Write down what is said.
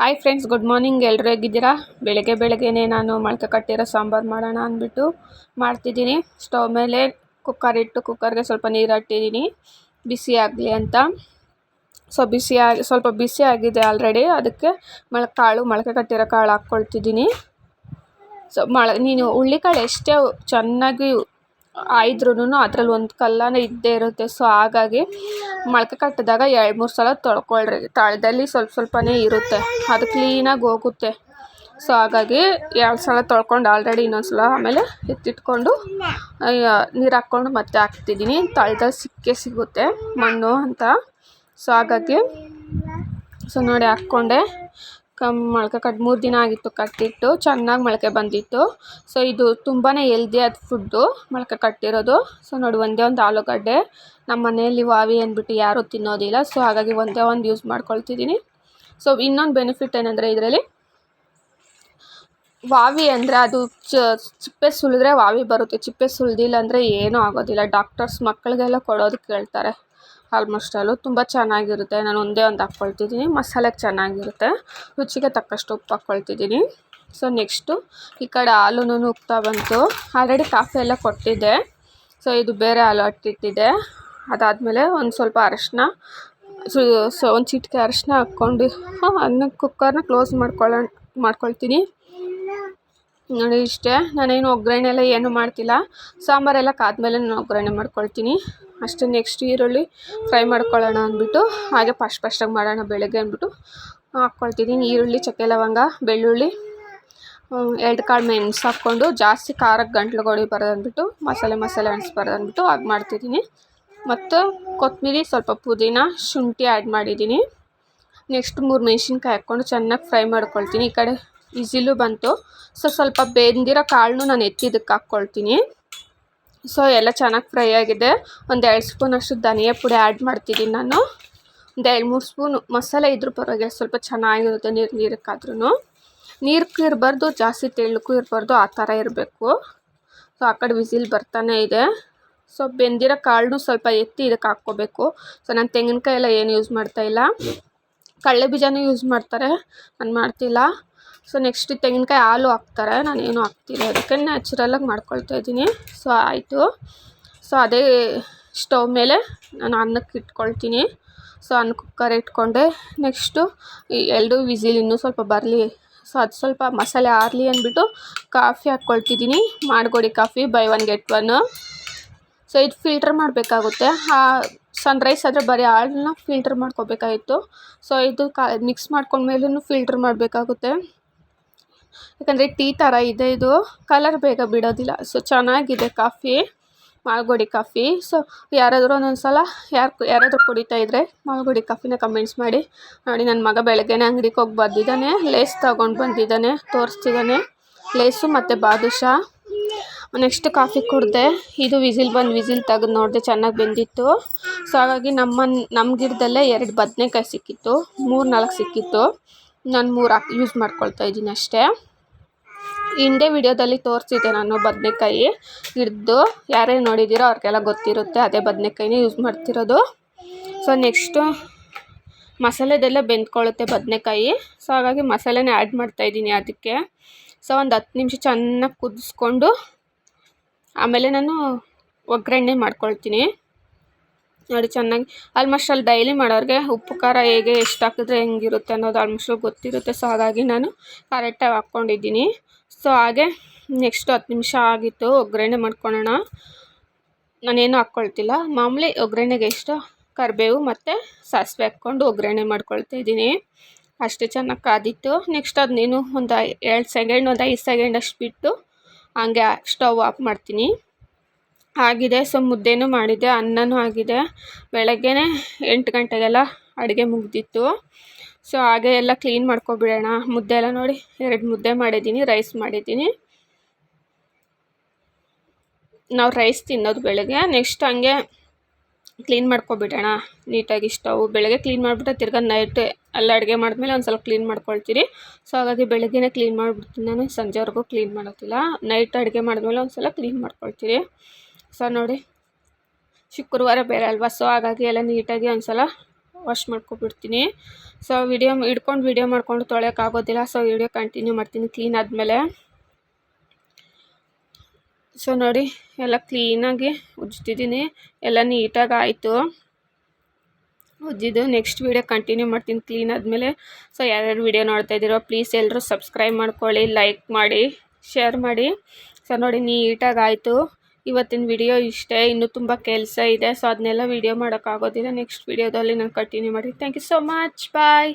Hi friends good morning ಎಲ್ಲರೂ ಹೇಗಿದ್ದೀರಾ? ಬೆಳಗ್ಗೆ ಬೆಳಗ್ಗೆನೇ ನಾನು ಮೊಳಕೆ ಕಟ್ಟಿರೋ ಸಾಂಬಾರು ಮಾಡೋಣ ಅಂದ್ಬಿಟ್ಟು ಮಾಡ್ತಿದ್ದೀನಿ. ಸ್ಟವ್ ಮೇಲೆ ಕುಕ್ಕರ್ ಇಟ್ಟು ಕುಕ್ಕರ್ಗೆ ಸ್ವಲ್ಪ ನೀರು ಹಾಕಿದ್ದೀನಿ ಬಿಸಿ ಆಗಲಿ ಅಂತ. ಸೊ ಬಿಸಿ ಆಗಿ, ಸ್ವಲ್ಪ ಬಿಸಿ ಆಗಿದೆ ಆಲ್ರೆಡಿ ಅದಕ್ಕೆ ಮೊಳ, ಕಾಳು, ಮೊಳಕೆ ಕಟ್ಟಿರೋ ಕಾಳು ಹಾಕ್ಕೊಳ್ತಿದ್ದೀನಿ. ಸೊ ಮೊಳ, ನೀನು, ಹುಳ್ಳಿಕಾಳು ಎಷ್ಟೇ ಚೆನ್ನಾಗಿ ಆಯ್ದ್ರೂ ಅದ್ರಲ್ಲಿ ಒಂದು ಕಲ್ಲನ ಇದ್ದೇ ಇರುತ್ತೆ. ಸೊ ಹಾಗಾಗಿ ಮೊಳಕೆ ಕಟ್ಟಿದಾಗ ಎರಡು ಮೂರು ಸಲ ತೊಳ್ಕೊಳ್ರಿ. ತಳದಲ್ಲಿ ಸ್ವಲ್ಪ ಸ್ವಲ್ಪನೇ ಇರುತ್ತೆ. ಅದು ಕ್ಲೀನಾಗಿ ಹೋಗುತ್ತೆ. ಸೊ ಹಾಗಾಗಿ ಎರಡು ಸಲ ತೊಳ್ಕೊಂಡು ಆಲ್ರೆಡಿ ಇನ್ನೊಂದು ಸಲ ಆಮೇಲೆ ಎತ್ತಿಟ್ಕೊಂಡು ನೀರು ಹಾಕ್ಕೊಂಡು ಮತ್ತೆ ಹಾಕ್ತಿದ್ದೀನಿ. ತಳದಲ್ಲಿ ಸಿಕ್ಕೇ ಸಿಗುತ್ತೆ ಮಣ್ಣು ಅಂತ. ಸೊ ಹಾಗಾಗಿ ಸೊ ನೋಡಿ ಹಾಕ್ಕೊಂಡೆ. ಕಮ್ ಮೊಳಕೆ ಕಟ್ಟಿ ಮೂರು ದಿನ ಆಗಿತ್ತು ಕಟ್ಟಿಟ್ಟು ಚೆನ್ನಾಗಿ ಮೊಳಕೆ ಬಂದಿತ್ತು. ಸೊ ಇದು ತುಂಬಾ ಹೆಲ್ದಿಯಾದ ಫುಡ್ಡು ಮೊಳಕೆ ಕಟ್ಟಿರೋದು. ಸೊ ನೋಡಿ, ಒಂದೇ ಒಂದು ಆಲೂಗಡ್ಡೆ. ನಮ್ಮ ಮನೆಯಲ್ಲಿ ವಾವಿ ಅಂದ್ಬಿಟ್ಟು ಯಾರೂ ತಿನ್ನೋದಿಲ್ಲ. ಸೊ ಹಾಗಾಗಿ ಒಂದೇ ಒಂದು ಯೂಸ್ ಮಾಡ್ಕೊಳ್ತಿದ್ದೀನಿ. ಸೊ ಇನ್ನೊಂದು ಬೆನಿಫಿಟ್ ಏನಂದರೆ ಇದರಲ್ಲಿ ವಾವಿ ಅಂದರೆ ಅದು ಚಿಪ್ಪೆ ಸುಲಿದ್ರೆ ವಾವಿ ಬರುತ್ತೆ. ಚಿಪ್ಪೆ ಸುಲಿದಿಲ್ಲ ಅಂದರೆ ಏನೂ ಆಗೋದಿಲ್ಲ. ಡಾಕ್ಟರ್ಸ್ ಮಕ್ಕಳಿಗೆಲ್ಲ ಕೊಡೋದು ಹೇಳ್ತಾರೆ ಆಲ್ಮೋಸ್ಟ್ ಆಲು ತುಂಬ ಚೆನ್ನಾಗಿರುತ್ತೆ. ನಾನು ಒಂದೇ ಒಂದು ಹಾಕ್ಕೊಳ್ತಿದ್ದೀನಿ. ಮಸಾಲೆಗೆ ಚೆನ್ನಾಗಿರುತ್ತೆ. ರುಚಿಗೆ ತಕ್ಕಷ್ಟು ಉಪ್ಪು ಹಾಕ್ಕೊಳ್ತಿದ್ದೀನಿ. ಸೊ ನೆಕ್ಸ್ಟು ಈ ಕಡೆ ಹಾಲುನು ಉಕ್ತಾ ಬಂತು. ಆಲ್ರೆಡಿ ಕಾಫಿ ಎಲ್ಲ ಕೊಟ್ಟಿದ್ದೆ. ಸೊ ಇದು ಬೇರೆ ಹಾಲು ಅಟ್ಟಿಟ್ಟಿದ್ದೆ. ಅದಾದಮೇಲೆ ಒಂದು ಸ್ವಲ್ಪ ಅರಶಿನ, ಸೊ ಒಂದು ಚಿಟಿಕೆ ಅರಶಿನ ಹಾಕ್ಕೊಂಡು ಅದನ್ನ ಕುಕ್ಕರ್ನ ಕ್ಲೋಸ್ ಮಾಡ್ಕೊಳ್ಳೋಣ ಮಾಡ್ಕೊಳ್ತೀನಿ. ನೋಡಿ ಇಷ್ಟೇ. ನಾನೇನು ಒಗ್ಗರಣೆ ಎಲ್ಲ ಏನು ಮಾಡ್ತಿಲ್ಲ. ಸಾಂಬಾರೆಲ್ಲ ಕಾದ್ಮೇಲೆ ನಾನು ಒಗ್ಗರಣೆ ಮಾಡ್ಕೊಳ್ತೀನಿ. ಅಷ್ಟು ನೆಕ್ಸ್ಟ್ ಈರುಳ್ಳಿ ಫ್ರೈ ಮಾಡ್ಕೊಳ್ಳೋಣ ಅಂದ್ಬಿಟ್ಟು, ಹಾಗೆ ಫಸ್ಟ್ ಫಸ್ಟಾಗಿ ಮಾಡೋಣ ಬೆಳಗ್ಗೆ ಅಂದ್ಬಿಟ್ಟು ಹಾಕ್ಕೊಳ್ತಿದ್ದೀನಿ ಈರುಳ್ಳಿ, ಚಕ್ಕೆ ಲವಂಗ, ಬೆಳ್ಳುಳ್ಳಿ ಎರಡು ಕಾಳು ಮೆಣಸು ಹಾಕ್ಕೊಂಡು ಜಾಸ್ತಿ ಖಾರಕ್ಕೆ ಗಂಟ್ಲು ಬರೋದಂದ್ಬಿಟ್ಟು ಮಸಾಲೆ ಮಸಾಲೆ ಅನಿಸ್ಬಾರ್ದು ಅಂದ್ಬಿಟ್ಟು ಹಾಗೆ ಮಾಡ್ತಿದ್ದೀನಿ. ಮತ್ತು ಕೊತ್ತಂಬರಿ ಸ್ವಲ್ಪ ಪುದೀನ, ಶುಂಠಿ ಆ್ಯಡ್ ಮಾಡಿದ್ದೀನಿ. ನೆಕ್ಸ್ಟ್ ಮೂರು ಮೆಣಸಿನ್ಕಾಯಿ ಹಾಕ್ಕೊಂಡು ಚೆನ್ನಾಗಿ ಫ್ರೈ ಮಾಡ್ಕೊಳ್ತೀನಿ ಈ ಕಡೆ. ವಿಸಿಲು ಬಂತು. ಸೊ ಸ್ವಲ್ಪ ಬೆಂದಿರೋ ಕಾಳನ್ನೂ ನಾನು ಎತ್ತಿ ಇದಕ್ಕೆ ಹಾಕ್ಕೊಳ್ತೀನಿ. ಸೊ ಎಲ್ಲ ಚೆನ್ನಾಗಿ ಫ್ರೈ ಆಗಿದೆ. ಒಂದು ಎರಡು ಸ್ಪೂನಷ್ಟು ಧನಿಯಾ ಪುಡಿ ಆ್ಯಡ್ ಮಾಡ್ತಿದ್ದೀನಿ ನಾನು. ಒಂದು ಎರಡು ಮೂರು ಸ್ಪೂನು ಮಸಾಲೆ ಇದ್ರೂ ಪರವಾಗಿಲ್ಲ, ಸ್ವಲ್ಪ ಚೆನ್ನಾಗಿರುತ್ತೆ ನೀರು ನೀರಕ್ಕಾದ್ರೂ ನೀರಕ್ಕೂ ಇರಬಾರ್ದು, ಜಾಸ್ತಿ ತೆಳ್ಳಕ್ಕೂ ಇರಬಾರ್ದು, ಆ ಥರ ಇರಬೇಕು. ಸೊ ಆ ಕಡೆ ವಿಸಿಲ್ ಬರ್ತಾನೆ ಇದೆ. ಸೊ ಬೆಂದಿರೋ ಕಾಳನ್ನು ಸ್ವಲ್ಪ ಎತ್ತಿ ಇದಕ್ಕೆ ಹಾಕ್ಕೋಬೇಕು. ಸೊ ನಾನು ತೆಂಗಿನಕಾಯಿ ಎಲ್ಲ ಏನು ಯೂಸ್ ಮಾಡ್ತಾಯಿಲ್ಲ ಕಡಲೆ ಬೀಜನೂ ಯೂಸ್ ಮಾಡ್ತಾರೆ, ನಾನು ಮಾಡ್ತಿಲ್ಲ. ಸೊ ನೆಕ್ಸ್ಟ್ ತೆಂಗಿನಕಾಯಿ ಹಾಲು ಹಾಕ್ತಾರೆ. ನಾನು ಏನೂ ಹಾಕ್ತಿಲ್ಲ ಅದಕ್ಕೆ ನ್ಯಾಚುರಲಾಗಿ ಮಾಡ್ಕೊಳ್ತಾ ಇದ್ದೀನಿ. ಸೊ ಆಯಿತು. ಸೊ ಅದೇ ಸ್ಟವ್ ಮೇಲೆ ನಾನು ಅನ್ನಕ್ಕೆ ಇಟ್ಕೊಳ್ತೀನಿ. ಸೊ ಅನ್ನ ಕುಕ್ಕರ್ ಇಟ್ಕೊಂಡೆ. ನೆಕ್ಸ್ಟು ಎರಡು ವಿಸಿಲ್ ಇನ್ನೂ ಸ್ವಲ್ಪ ಬರಲಿ. ಸೊ ಅದು ಸ್ವಲ್ಪ ಮಸಾಲೆ ಆರಲಿ ಅಂದ್ಬಿಟ್ಟು ಕಾಫಿ ಹಾಕ್ಕೊಳ್ತಿದ್ದೀನಿ. ಮಾಡ್ಕೊಡಿ coffee by one get one so ಇದು ಫಿಲ್ಟರ್ ಮಾಡಬೇಕಾಗುತ್ತೆ. ಸನ್ರೈಸ್ ಆದರೆ ಬರೀ ಹಾಲನ್ನ ಫಿಲ್ಟರ್ ಮಾಡ್ಕೋಬೇಕಾಗಿತ್ತು. ಸೊ ಇದು ಕಾ ಮಿಕ್ಸ್ ಮಾಡ್ಕೊಂಡ್ಮೇಲೂ ಫಿಲ್ಟರ್ ಮಾಡಬೇಕಾಗುತ್ತೆ. ಯಾಕಂದರೆ ಟೀ ಥರ ಇದೆ ಇದು. ಕಲರ್ ಬೇಗ ಬಿಡೋದಿಲ್ಲ. ಸೊ ಚೆನ್ನಾಗಿದೆ ಕಾಫಿ ಮಾಲ್ಗುಡಿ ಕಾಫಿ ಸೊ ಯಾರಾದರೂ ಒಂದೊಂದು ಸಲ ಯಾರು ಯಾರಾದರೂ ಕುಡಿತಾ ಇದ್ದರೆ ಮಾಲ್ಗುಡಿ ಕಾಫಿನ ಕಮೆಂಟ್ಸ್ ಮಾಡಿ. ನೋಡಿ ನನ್ನ ಮಗ ಬೆಳಗ್ಗೆನೇ ಅಂಗಡಿಗೆ ಹೋಗಿ ಬಂದಿದ್ದಾನೆ. ಲೇಸ್ ತೊಗೊಂಡು ಬಂದಿದ್ದಾನೆ, ತೋರಿಸ್ತಿದ್ದಾನೆ. ಲೇಸು ಮತ್ತು ಬಾದುಷಾ. Next coffee ಕುಡಿದೆ. ಇದು ವಿಸಿಲ್ ಬಂದು ವಿಸಿಲ್ ತೆಗೆದು ನೋಡಿದೆ ಚೆನ್ನಾಗಿ ಬೆಂದಿತ್ತು. ಸೊ ಹಾಗಾಗಿ ನಮ್ಮ ನಮ್ಮ ಗಿಡದಲ್ಲೇ ಎರಡು ಬದನೆಕಾಯಿ ಸಿಕ್ಕಿತ್ತು. ಮೂರು ನಾಲ್ಕು ಸಿಕ್ಕಿತ್ತು. ನಾನು ಮೂರು ಯೂಸ್ ಮಾಡ್ಕೊಳ್ತಾ ಇದ್ದೀನಿ ಅಷ್ಟೇ. ಹಿಂದೆ ವಿಡಿಯೋದಲ್ಲಿ ತೋರಿಸಿದ್ದೆ ನಾನು ಬದನೇಕಾಯಿ ಹಿಡ್ದು. ಯಾರೇ ನೋಡಿದ್ದೀರೋ ಅವ್ರಿಗೆಲ್ಲ ಗೊತ್ತಿರುತ್ತೆ, ಅದೇ ಬದನೇಕಾಯಿನೇ ಯೂಸ್ ಮಾಡ್ತಿರೋದು. ಸೊ ನೆಕ್ಸ್ಟು ಮಸಾಲೆದೆಲ್ಲ ಬೆಂದ್ಕೊಳ್ಳುತ್ತೆ ಬದನೇಕಾಯಿ. ಸೊ ಹಾಗಾಗಿ ಮಸಾಲೆನೇ ಆ್ಯಡ್ ಮಾಡ್ತಾಯಿದ್ದೀನಿ ಅದಕ್ಕೆ. ಸೊ ಒಂದು ಹತ್ತು ನಿಮಿಷ ಚೆನ್ನಾಗಿ ಕುದಿಸ್ಕೊಂಡು ಆಮೇಲೆ ನಾನು ಒಗ್ಗರಣೆ ಮಾಡ್ಕೊಳ್ತೀನಿ. ನೋಡಿ ಚೆನ್ನಾಗಿ ಆಲ್ಮೋಸ್ಟ್ ಅಲ್ಲಿ ಡೈಲಿ ಮಾಡೋರಿಗೆ ಉಪ್ಪು ಖಾರ ಹೇಗೆ ಎಷ್ಟು ಹಾಕಿದ್ರೆ ಹೆಂಗಿರುತ್ತೆ ಅನ್ನೋದು ಆಲ್ಮೋಸ್ಟ್ ಗೊತ್ತಿರುತ್ತೆ. ಸೊ ಹಾಗಾಗಿ ನಾನು ಕರೆಕ್ಟಾಗಿ ಹಾಕ್ಕೊಂಡಿದ್ದೀನಿ. ಸೊ ಹಾಗೆ ನೆಕ್ಸ್ಟ್ ಹತ್ತು ನಿಮಿಷ ಆಗಿತ್ತು, ಒಗ್ಗರಣೆ ಮಾಡ್ಕೊಳ್ಳೋಣ ನಾನೇನು ಹಾಕ್ಕೊಳ್ತಿಲ್ಲ ಮಾಮೂಲಿ ಒಗ್ಗರಣೆಗೆ ಎಷ್ಟು? ಕರಿಬೇವು ಮತ್ತು ಸಾಸಿವೆ ಹಾಕ್ಕೊಂಡು ಒಗ್ಗರಣೆ ಮಾಡ್ಕೊಳ್ತಾ ಇದ್ದೀನಿ. ಅಷ್ಟು ಚೆನ್ನಾಗಿ ಕಾದಿತ್ತು. ನೆಕ್ಸ್ಟ್ ಅದು ನೀನು ಒಂದು ಎರಡು ಸೆಕೆಂಡ್ ಒಂದು ಐದು ಸೆಕೆಂಡ್ ಅಷ್ಟು ಬಿಟ್ಟು ಹಂಗೆ ಸ್ಟವ್ ಆಫ್ ಮಾಡ್ತೀನಿ. ಆಗಿದೆ, ಸೊ ಮುದ್ದೆನೂ ಮಾಡಿದೆ, ಅನ್ನನೂ ಆಗಿದೆ. ಬೆಳಗ್ಗೆ ಎಂಟು ಗಂಟೆಗೆಲ್ಲ ಅಡುಗೆ ಮುಗಿದಿತ್ತು. ಸೊ ಹಾಗೆ ಎಲ್ಲ ಕ್ಲೀನ್ ಮಾಡ್ಕೊಬಿಡೋಣ. ಮುದ್ದೆ ಎಲ್ಲ ನೋಡಿ, ಎರಡು ಮುದ್ದೆ ಮಾಡಿದ್ದೀನಿ ರೈಸ್ ಮಾಡಿದ್ದೀನಿ. ನಾವು ರೈಸ್ ತಿನ್ನೋದು ಬೆಳಗ್ಗೆ ನೆಕ್ಸ್ಟ್ ಹಂಗೆ ಕ್ಲೀನ್ ಮಾಡ್ಕೊಬಿಡೋಣ. ನೀಟಾಗಿ ಸ್ಟವ್ ಬೆಳಗ್ಗೆ ಕ್ಲೀನ್ ಮಾಡಿಬಿಟ್ಟು ತಿರ್ಗಾ ನೈಟ್ ಎಲ್ಲ ಅಡುಗೆ ಮಾಡಿದ್ಮೇಲೆ ಒಂದು ಸ್ವಲ್ಪ ಕ್ಲೀನ್ ಮಾಡ್ಕೊಳ್ತೀರಿ. ಸೊ ಹಾಗಾಗಿ ಬೆಳಗ್ಗೆನೇ ಕ್ಲೀನ್ ಮಾಡಿಬಿಡ್ತೀನಿ ನಾನು, ಸಂಜೆವರೆಗೂ ಕ್ಲೀನ್ ಮಾಡೋದಿಲ್ಲ. ನೈಟ್ ಅಡುಗೆ ಮಾಡಿದ್ಮೇಲೆ ಒಂದು ಸಲ ಕ್ಲೀನ್ ಮಾಡ್ಕೊಳ್ತೀರಿ. ಸೊ ನೋಡಿ, ಶುಕ್ರವಾರ ಬೇರೆ ಅಲ್ವಾ? ಸೊ ಹಾಗಾಗಿ ಎಲ್ಲ ನೀಟಾಗಿ ಒಂದು ಸಲ ವಾಶ್ ಮಾಡ್ಕೊಬಿಡ್ತೀನಿ. ಸೊ ವಿಡಿಯೋ ಹಿಡ್ಕೊಂಡು ವಿಡಿಯೋ ಮಾಡ್ಕೊಂಡು ತೊಳೆಯೋಕ್ಕಾಗೋದಿಲ್ಲ ಸೊ ವಿಡಿಯೋ ಕಂಟಿನ್ಯೂ ಮಾಡ್ತೀನಿ ಕ್ಲೀನ್ ಆದಮೇಲೆ. ಸೊ ನೋಡಿ, ಎಲ್ಲ ಕ್ಲೀನಾಗಿ ಉಜ್ತಿದ್ದೀನಿ. ಎಲ್ಲ ನೀಟಾಗಿ ಆಯಿತು. ಉಜ್ಜಿದ್ದು ನೆಕ್ಸ್ಟ್ ವೀಡಿಯೋ ಕಂಟಿನ್ಯೂ ಮಾಡ್ತೀನಿ ಕ್ಲೀನ್ ಆದಮೇಲೆ. ಸೊ ಯಾರ್ಯಾರು ವೀಡಿಯೋ ನೋಡ್ತಾ ಇದ್ದೀರೋ ಪ್ಲೀಸ್ ಎಲ್ಲರೂ ಸಬ್ಸ್ಕ್ರೈಬ್ ಮಾಡ್ಕೊಳ್ಳಿ ಲೈಕ್ ಮಾಡಿ ಶೇರ್ ಮಾಡಿ. ಸೊ ನೋಡಿ, ನೀಟಾಗಿ ಆಯಿತು. ಇವತ್ತಿನ ವಿಡಿಯೋ ಇಷ್ಟೇ. ಇನ್ನೂ ತುಂಬ ಕೆಲಸ ಇದೆ. ಸೊ ಅದನ್ನೆಲ್ಲ ವಿಡಿಯೋ ಮಾಡೋಕ್ಕಾಗೋದಿಲ್ಲ. ನೆಕ್ಸ್ಟ್ ವಿಡಿಯೋದಲ್ಲಿ ನಾನು ಕಂಟಿನ್ಯೂ ಮಾಡಿ thank you so much bye